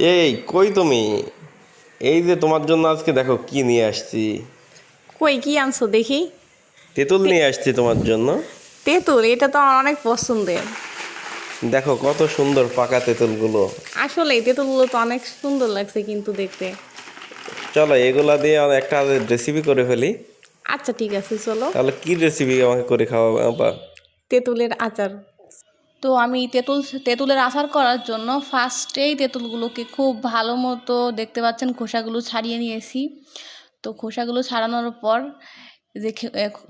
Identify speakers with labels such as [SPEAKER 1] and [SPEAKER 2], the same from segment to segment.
[SPEAKER 1] এই কই তুমি? এই যে তোমার জন্য আজকে দেখো কি নিয়ে আসছি।
[SPEAKER 2] কই কি আনছো দেখি।
[SPEAKER 1] তেঁতুল নিয়ে আসছি তোমার জন্য।
[SPEAKER 2] তেঁতুল এটা তো আমার অনেক পছন্দের।
[SPEAKER 1] দেখো কত সুন্দর পাকা তেঁতুলগুলো।
[SPEAKER 2] আসলে তেঁতুলগুলো তো অনেক সুন্দর লাগছে কিন্তু দেখতে।
[SPEAKER 1] চলো এগুলা দিয়ে একটা রেসিপি করে ফেলি।
[SPEAKER 2] আচ্ছা ঠিক আছে চলো।
[SPEAKER 1] তাহলে কি রেসিপি আমাকে করে খাওয়াবে?
[SPEAKER 2] তেঁতুলের আচার। তো আমি তেঁতুল, তেঁতুলের আচার করার জন্য ফার্স্টেই তেঁতুলগুলোকে খুব ভালো মতো দেখতে পাচ্ছেন, খোসাগুলো ছাড়িয়ে নিয়েছি। তো খোসাগুলো ছাড়ানোর পর যে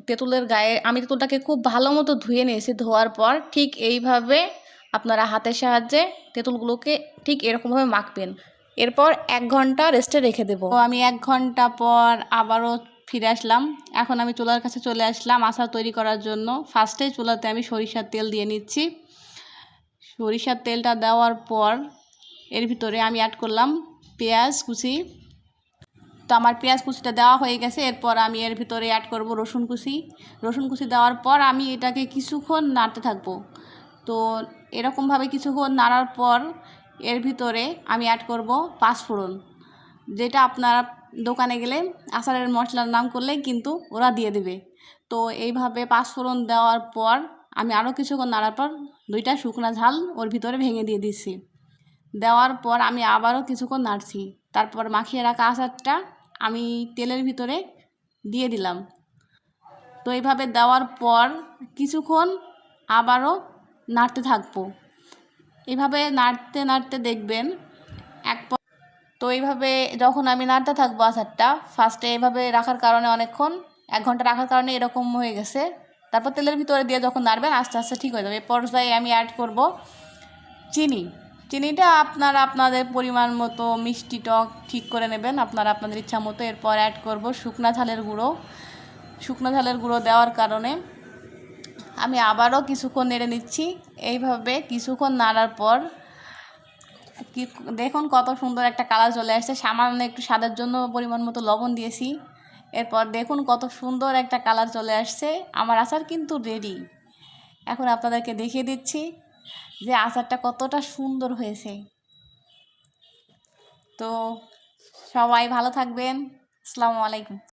[SPEAKER 2] তেঁতুলের গায়ে, আমি তেঁতুলটাকে খুব ভালো মতো ধুয়ে নিয়েছি, ধোয়ার পর ঠিক এইভাবে আপনারা হাতের সাহায্যে তেঁতুলগুলোকে ঠিক এরকমভাবে মাখবেন। এরপর এক ঘণ্টা রেস্টে রেখে দেবো। আমি এক ঘণ্টা পর আবারও ফিরে আসলাম। এখন আমি চুলার কাছে চলে আসলাম আচার তৈরি করার জন্য। ফার্স্টে চুলাতে আমি সরিষার তেল দিয়ে নিচ্ছি। সরিষার তেলটা দেওয়ার পর এর ভিতরে আমি অ্যাড করলাম পেঁয়াজ কুচি। তো আমার পেঁয়াজ কুচিটা দেওয়া হয়ে গেছে, এরপর আমি এর ভিতরে অ্যাড করব রসুন কুচি। রসুন কুচি দেওয়ার পর আমি এটাকে কিছুক্ষণ নাড়তে থাকব। তো এরকমভাবে কিছুক্ষণ নাড়ার পর এর ভিতরে আমি অ্যাড করব পাঁচফোড়ন, যেটা আপনারা দোকানে গেলে আচারের মশলার নাম করলে কিন্তু ওরা দিয়ে দেবে। তো এইভাবে পাঁচফোড়ন দেওয়ার পর আমি আরও কিছুক্ষণ নাড়ার পর দুইটা শুকনো ঝাল ওর ভিতরে ভেঙে দিয়ে দিচ্ছি দেওয়ার পর আমি আবারও কিছুক্ষণ নাড়ছি। তারপর মাখিয়ে রাখা আচারটা আমি তেলের ভিতরে দিয়ে দিলাম। তো এইভাবে দেওয়ার পর কিছুক্ষণ আবারও নাড়তে থাকব। এইভাবে নাড়তে নাড়তে দেখবেন এক তো এইভাবে যখন আমি নাড়তে থাকব আচারটা ফার্স্টে এইভাবে রাখার কারণে অনেকক্ষণ, এক ঘণ্টা রাখার কারণে এরকম হয়ে গেছে। তারপর তেলের ভিতরে দিয়ে যখন নাড়বেন আস্তে আস্তে ঠিক হয়ে যাবে। এ পর্যায়ে আমি অ্যাড করব চিনি। চিনিটা আপনারা আপনাদের পরিমাণ মতো মিষ্টি টক ঠিক করে নেবেন। আপনারা আপনাদের ইচ্ছা মতো এরপর অ্যাড করব শুকনা ঝালের গুঁড়ো। শুকনো ঝালের গুঁড়ো দেওয়ার কারণে আমি আবারও কিছুক্ষণ নেড়ে নিচ্ছি। এইভাবে কিছুক্ষণ নাড়ার পর দেখুন কত সুন্দর একটা কালার চলে আসছে। সামান্য একটু স্বাদের জন্য পরিমাণ মতো লবণ দিয়েছি। এরপর দেখুন কত সুন্দর একটা কালার চলে আসছে। আমার আচার কিন্তু রেডি এখন আপনাদেরকে দেখিয়ে দিচ্ছি যে আচারটা কতটা সুন্দর হয়েছে। তো সবাই ভালো থাকবেন। আসসালামু আলাইকুম।